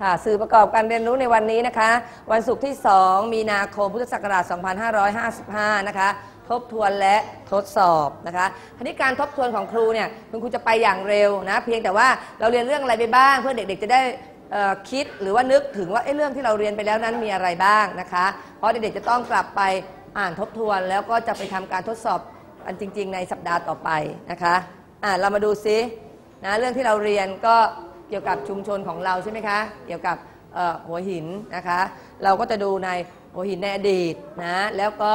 ค่ะสื่อประกอบการเรียนรู้ในวันนี้นะคะ วันศุกร์ที่ 2 มีนาคมพุทธศักราช 2555 นะคะ ทบทวนและทดสอบนะคะทีนี้การทบทวนของครูเนี่ยคุณครูจะไปอย่างเร็วนะ เพียงแต่ว่าเราเรียนเรื่องอะไรไปบ้าง เพื่อเด็กๆจะได้คิดหรือว่านึกถึงว่าเอ้เรื่องที่เราเรียนไปแล้วนั้นมีอะไรบ้างนะคะ เพราะเด็กๆจะต้องกลับไปอ่านทบทวนแล้วก็จะไปทำการทดสอบอันจริง ๆ ในสัปดาห์ต่อไปนะคะอ่าเรามาดูซินะเรื่องที่เราเรียนก็ เกี่ยวกับชุมชนของเราใช่ไหมคะ เกี่ยวกับหัวหินนะคะ เราก็จะดูในหัวหินในอดีตนะแล้วก็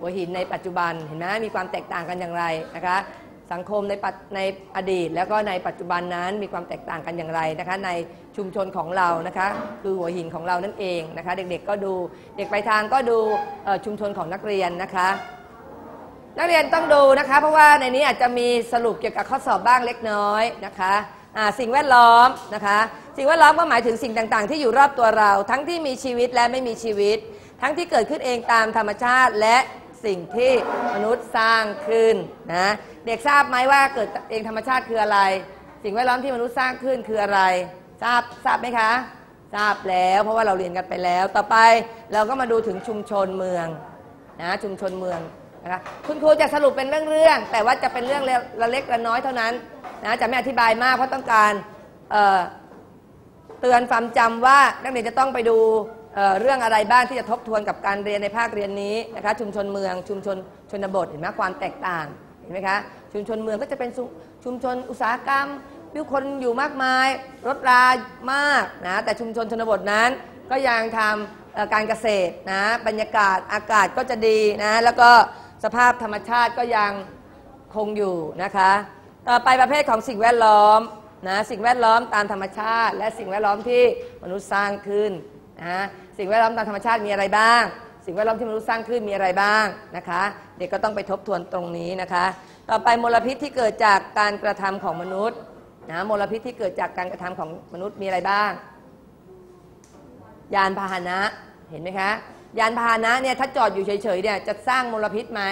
หัวหินในปัจจุบันเห็นไหมมีความแตกต่างกันอย่างไรนะคะสังคมในในอดีต แล้วก็ในปัจจุบันนั้นมีความแตกต่างกันอย่างไรนะคะ ในชุมชนของเรานะคะคือหัวหินของเรานั่นเองนะคะ เด็กๆก็ดูเด็กไปลายทางก็ดูชุมชนของนักเรียนนะคะ นักเรียนต้องดูนะคะ เพราะว่าในนี้อาจจะมีสรุปเกี่ยวกับข้อสอบบ้างเล็กน้อยนะคะ สิ่งแวดล้อมนะคะ สิ่งแวดล้อมก็หมายถึงสิ่งต่างๆ ที่อยู่รอบตัวเรา ทั้งที่มีชีวิตและไม่มีชีวิต ทั้งที่เกิดขึ้นเองตามธรรมชาติและสิ่งที่มนุษย์สร้างขึ้นนะเด็กทราบไหมว่าเกิดเองธรรมชาติคืออะไร สิ่งแวดล้อมที่มนุษย์สร้างขึ้นคืออะไร ทราบทราบไหมคะ ทราบแล้วเพราะว่าเราเรียนกันไปแล้ว ต่อไปเราก็มาดูถึงชุมชนเมืองนะชุมชนเมือง นะคะคุณครูจะสรุปเป็นเรื่องๆแต่ว่าจะเป็นเรื่องละเล็กละน้อยเท่านั้นนะจะไม่อธิบายมากเพราะต้องการเเตือนความจำว่านักเรียนจะต้องไปดูเเรื่องอะไรบ้างที่จะทบทวนกับการเรียนในภาคเรียนนี้นะคะชุมชนเมืองชุมชนชนบทเห็นไหมความแตกต่างเห็นไหมคะชุมชนเมืองก็จะเป็นชุมชนอุตสาหกรรมมีคนอยู่มากมาย รถรามากนะแต่ชุมชนชนบทนั้นก็ยังทำการเกษตรนะบรรยากาศอากาศก็จะดีนะแล้วก็ สภาพธรรมชาติก็ยังคงอยู่นะคะ ต่อไปประเภทของสิ่งแวดล้อมนะสิ่งแวดล้อมตามธรรมชาติ และสิ่งแวดล้อมที่มนุษย์สร้างขึ้นนะสิ่งแวดล้อมตามธรรมชาติมีอะไรบ้าง สิ่งแวดล้อมที่มนุษย์สร้างขึ้นมีอะไรบ้างนะคะ เด็กก็ต้องไปทบทวนตรงนี้นะคะ ต่อไปมลพิษที่เกิดจากการกระทำของมนุษย์นะมลพิษที่เกิดจากการกระทำของมนุษย์มีอะไรบ้าง ยานพาหนะเห็นไหมคะ ยานพาหนะเนี่ยถ้าจอดอยู่เฉยๆเนี่ยจะสร้างมลพิษไหม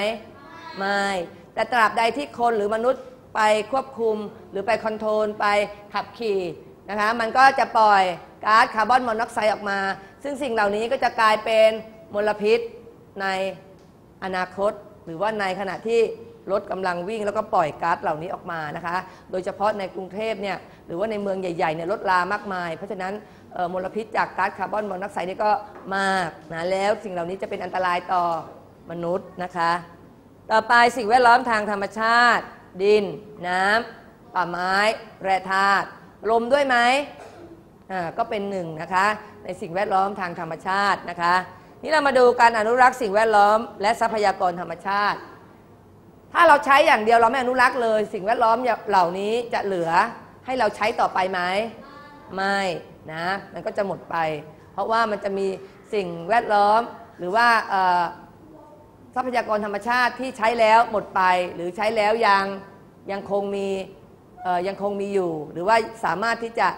ไม่ แต่ตราบใดที่คนหรือมนุษย์ไปควบคุมหรือไปคอนโทรลไปขับขี่นะคะมันก็จะปล่อยก๊าซคาร์บอนมอนอกไซด์ออกมา ซึ่งสิ่งเหล่านี้ก็จะกลายเป็นมลพิษในอนาคต หรือว่าในขณะที่รถกำลังวิ่งแล้วก็ปล่อยก๊าซเหล่านี้ออกมานะคะ โดยเฉพาะในกรุงเทพเนี่ยหรือว่าในเมืองใหญ่ๆเนี่ยรถรามากมาย เพราะฉะนั้น มลพิษจากก๊าซคาร์บอนมอนอกไซด์นี่ก็มากนะแล้วสิ่งเหล่านี้จะเป็นอันตรายต่อมนุษย์นะคะ ต่อไปสิ่งแวดล้อมทางธรรมชาติ ดิน น้ำป่าไม้แร่ธาตุลมด้วยไหมอ่าก็เป็นหนึ่งนะคะ ในสิ่งแวดล้อมทางธรรมชาตินะคะ นี่เรามาดูการอนุรักษ์สิ่งแวดล้อม และทรัพยากรธรรมชาติ ถ้าเราใช้อย่างเดียวเราไม่อนุรักษ์เลย สิ่งแวดล้อมเหล่านี้จะเหลือให้เราใช้ต่อไปไหม ไม่นะมันก็จะหมดไป เพราะว่ามันจะมีสิ่งแวดล้อมหรือว่าทรัพยากรธรรมชาติที่ใช้แล้วหมดไป หรือใช้แล้วยังยังคงมียังคงมีอยู่ หรือว่าสามารถที่จะ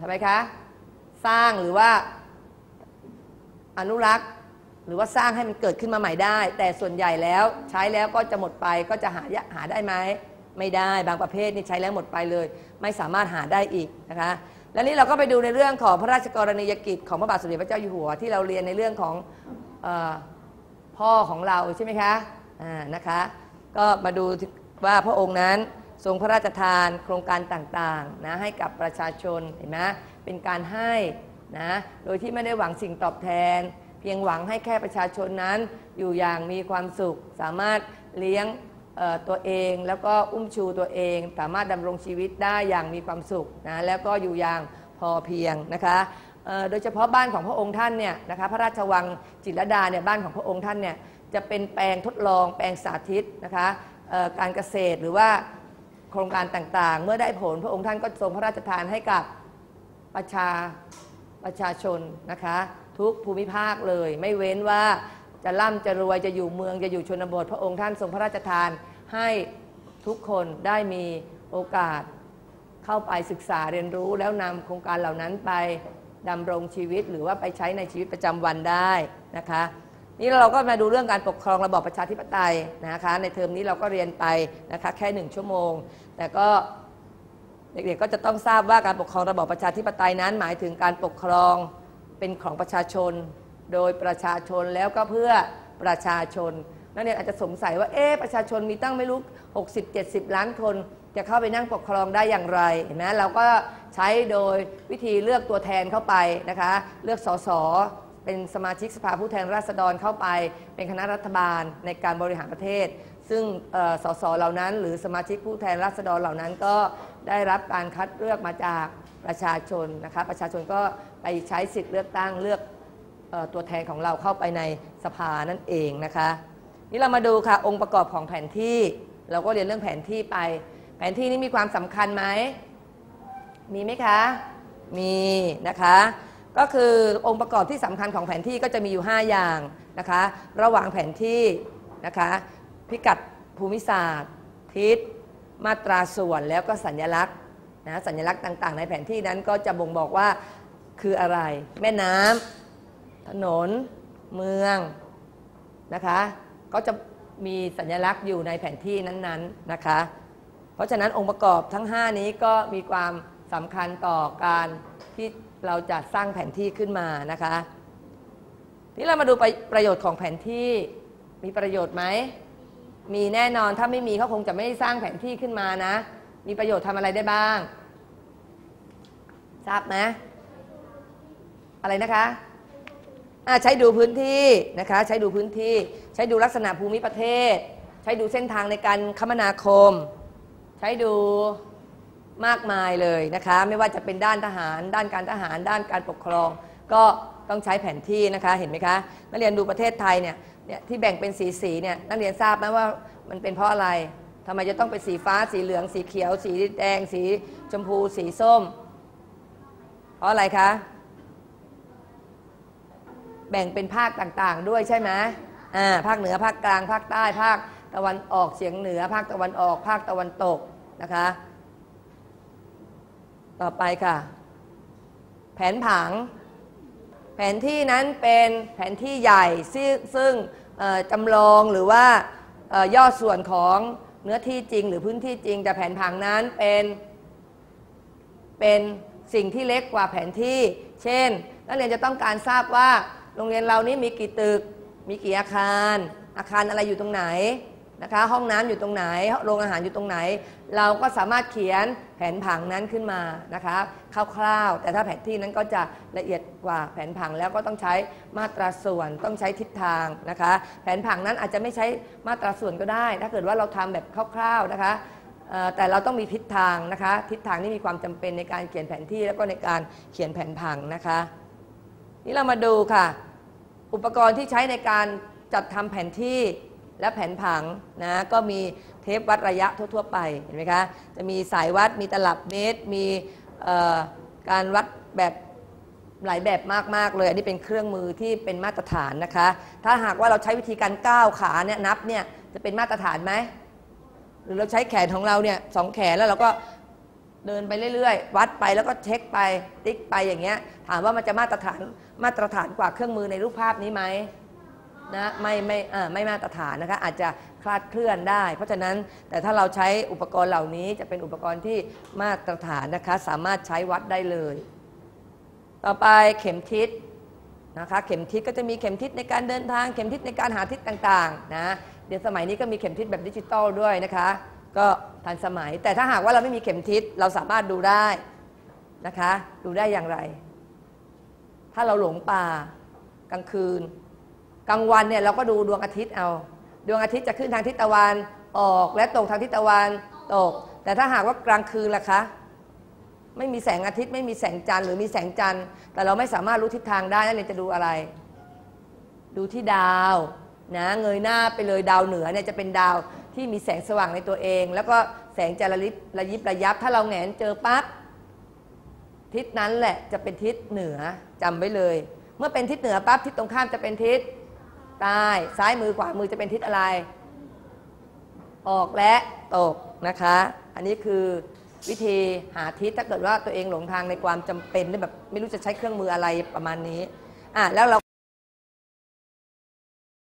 ทำไมคะสร้างหรือว่าอนุรักษ์หรือว่าสร้างให้มันเกิดขึ้นมาใหม่ได้ แต่ส่วนใหญ่แล้วใช้แล้วก็จะหมดไปก็จะหายหาได้ไหมไม่ได้บางประเภทนี่ใช้แล้วหมดไปเลย ไม่สามารถหาได้อีกนะคะ และนี่เราก็ไปดูในเรื่องของพระราชกรณียกิจของพระบาทสมเด็จพระเจ้าอยู่หัวที่เราเรียนในเรื่องของออพ่อของเราใช่ไหมคะอ่านะคะ ก็มาดูว่าพระองค์นั้นทรงพระราชทานโครงการต่างๆนะให้กับประชาชนเห็นไหมเป็นการให้นะโดยที่ไม่ได้หวังสิ่งตอบแทน เพียงหวังให้แค่ประชาชนนั้นอยู่อย่างมีความสุข สามารถเลี้ยง ตัวเองแล้วก็อุ้มชูตัวเอง สามารถดำรงชีวิตได้อย่างมีความสุขนะแล้วก็อยู่อย่างพอเพียงนะคะโดยเฉพาะบ้านของพระองค์ท่านเนี่ยนะคะพระราชวังจิตรดาเนี่ยบ้านของพระองค์ท่านเนี่ยจะเป็นแปลงทดลองแปลงสาธิตนะคะการเกษตรหรือว่าโครงการต่างๆ เมื่อได้ผลพระองค์ท่านก็ทรงพระราชทานให้กับประชาประชาชนนะคะทุกภูมิภาคเลย ไม่เว้นว่า จะร่ำจะรวยจะอยู่เมืองจะอยู่ชนบท พระองค์ท่านทรงพระราชทาน ให้ทุกคนได้มีโอกาสเข้าไปศึกษาเรียนรู้แล้วนำโครงการเหล่านั้นไปดำรงชีวิต หรือว่าไปใช้ในชีวิตประจำวันได้นะคะนี่เราก็มาดูเรื่องการปกครองระบอบประชาธิปไตยนะคะ ในเทอมนี้เราก็เรียนไปนะคะแค่หนึ่งชั่วโมง แต่ก็เด็กๆก็จะต้องทราบว่าการปกครองระบอบประชาธิปไตยนั้น หมายถึงการปกครองเป็นของประชาชน โดยประชาชนแล้วก็เพื่อประชาชน นักเรียนอาจจะสงสัยว่าเอ๊ะประชาชนมีตั้งไม่รู้ 60 70 ล้านคน จะเข้าไปนั่งปกครองได้อย่างไรเห็นไหมเราก็ใช้โดยวิธีเลือกตัวแทนเข้าไปนะคะ เลือกสสเป็นสมาชิกสภาผู้แทนราษฎรเข้าไป เป็นคณะรัฐบาลในการบริหารประเทศ ซึ่งเอ่อสสเหล่านั้น หรือสมาชิกผู้แทนราษฎรเหล่านั้นก็ได้รับการคัดเลือกมาจากประชาชนนะคะ ประชาชนก็ไปใช้สิทธิ์เลือกตั้งเลือก ตัวแทนของเราเข้าไปในสภานั่นเองนะคะ นี่เรามาดูค่ะองค์ประกอบของแผนที่ เราก็เรียนเรื่องแผนที่ไป แผนที่นี้มีความสำคัญไหมมีไหมคะ มีนะคะ ก็คือองค์ประกอบที่สำคัญของแผนที่ก็จะมีอยู่ 5 อย่างนะคะ ระหว่างแผนที่นะคะ พิกัดภูมิศาสตร์ ทิศ มาตราส่วนแล้วก็สัญลักษณ์นะสัญลักษณ์ต่าง ๆ ในแผนที่นั้นก็จะบ่งบอกว่าคืออะไร แม่น้ำ ถนน เมืองนะคะ ก็จะมีสัญลักษณ์อยู่ในแผนที่นั้นๆนะคะ เพราะฉะนั้นองค์ประกอบทั้ง 5 นี้ก็มีความสำคัญต่อการที่เราจะสร้างแผนที่ขึ้นมานะคะนี่เรามาดูประประโยชน์ของแผนที่มีประโยชน์ไหม มีแน่นอนถ้าไม่มีเขาคงจะไม่สร้างแผนที่ขึ้นมานะ มีประโยชน์ทำอะไรได้บ้าง ทราบไหมอะไรนะคะ อ่าใช้ดูพื้นที่นะคะ ใช้ดูพื้นที่ ใช้ดูลักษณะภูมิประเทศ ใช้ดูเส้นทางในการคมนาคม ใช้ดูมากมายเลยนะคะ ไม่ว่าจะเป็นด้านทหาร ด้านการทหาร ด้านการปกครอง ก็ต้องใช้แผนที่นะคะ เห็นไหมคะ นักเรียนดูประเทศไทยเนี่ยเนี่ยที่แบ่งเป็นสีสีเนี่ย นักเรียนทราบไหมว่ามันเป็นเพราะอะไรทำไมจะต้องเป็นสีฟ้า สีเหลือง สีเขียว สีแดง สีชมพู สีส้ม เพราะอะไรคะ แบ่งเป็นภาคต่างๆ ด้วยใช่ไหมอ่าภาคเหนือภาคกลางภาคใต้ภาคตะวันออกเฉียงเหนือ ภาคตะวันออก ภาคตะวันตกนะคะ ต่อไปค่ะ แผนผัง แผนที่นั้นเป็นแผนที่ใหญ่ซึ่งจำลองหรือว่าเอ่อย่อส่วนของเนื้อที่จริงหรือพื้นที่จริง แต่แผนผังนั้นเป็นเป็นสิ่งที่เล็กกว่าแผนที่ เช่น นักเรียนจะต้องการทราบว่า โรงเรียนเรานี้มีกี่ตึก มีกี่อาคาร อาคารอะไรอยู่ตรงไหนนะคะ ห้องน้ำอยู่ตรงไหน โรงอาหารอยู่ตรงไหน เราก็สามารถเขียนแผนผังนั้นขึ้นมานะคะคร่าวๆ แต่ถ้าแผนที่นั้นก็จะละเอียดกว่าแผนผังแล้วก็ต้องใช้มาตราส่วนต้องใช้ทิศทางนะคะ แผนผังนั้นอาจจะไม่ใช้มาตราส่วนก็ได้ ถ้าเกิดว่าเราทำแบบคร่าว ๆนะคะแต่เราต้องมีทิศทางนะคะ ทิศทางนี่มีความจำเป็นในการเขียนแผนที่แล้วก็ในการเขียนแผนผังนะคะ นี่เรามาดูค่ะ อุปกรณ์ที่ใช้ในการจัดทำแผนที่และแผนผังนะก็มีเทปวัดระยะทั่ว ๆ ไปเห็นไหมคะจะมีสายวัดมีตลับเมตร มีการวัดแบบหลายแบบมาก ๆ เลย อันนี้เป็นเครื่องมือที่เป็นมาตรฐานนะคะ ถ้าหากว่าเราใช้วิธีการก้าวขาเนี่ยนับเนี่ยจะเป็นมาตรฐานไหมหรือเราใช้แขนของเราเนี่ยสองแขนแล้วเราก็ เดินไปเรื่อยๆ วัดไปแล้วก็เช็คไปติ๊กไปอย่างเงี้ย ถามว่ามันจะมาตรฐานมาตรฐานกว่าเครื่องมือในรูปภาพนี้ไหมนะไม่ไม่ไม่มาตรฐานนะคะอาจจะคลาดเคลื่อนได้ เพราะฉะนั้นแต่ถ้าเราใช้อุปกรณ์เหล่านี้จะเป็นอุปกรณ์ที่มาตรฐานนะคะสามารถใช้วัดได้เลย ต่อไปเข็มทิศนะคะเข็มทิศก็จะมีเข็มทิศในการเดินทางเข็มทิศในการหาทิศต่างๆนะเดี๋ยวสมัยนี้ก็มีเข็มทิศแบบดิจิตอลด้วยนะคะ ก็ทันสมัย แต่ถ้าหากว่าเราไม่มีเข็มทิศเราสามารถดูได้นะคะ ดูได้อย่างไร ถ้าเราหลงป่ากลางคืน กลางวันเนี่ยเราก็ดูดวงอาทิตย์เอา ดวงอาทิตย์จะขึ้นทางทิศตะวันออกและตกทางทิศตะวันตก แต่ถ้าหากว่ากลางคืนล่ะคะไม่มีแสงอาทิตย์ไม่มีแสงจันทร์หรือมีแสงจันทร์แต่เราไม่สามารถรู้ทิศทางได้นักเรียจะดูอะไร ดูที่ดาวนะเงยหน้าไปเลยดาวเหนือเนี่ยจะเป็นดาว ที่มีแสงสว่างในตัวเอง แล้วก็แสงจะระลิบระยิบระยับ ถ้าเราแหงนเจอปั๊บทิศนั้นแหละจะเป็นทิศเหนือจำไว้เลย เมื่อเป็นทิศเหนือปั๊บทิศตรงข้ามจะเป็นทิศใต้ซ้ายมือขวามือจะเป็นทิศอะไร ออกและตกนะคะ อันนี้คือวิธีหาทิศถ้าเกิดว่าตัวเองหลงทางในความจำเป็นแบบไม่รู้จะใช้เครื่องมืออะไรประมาณนี้อะแล้วเรา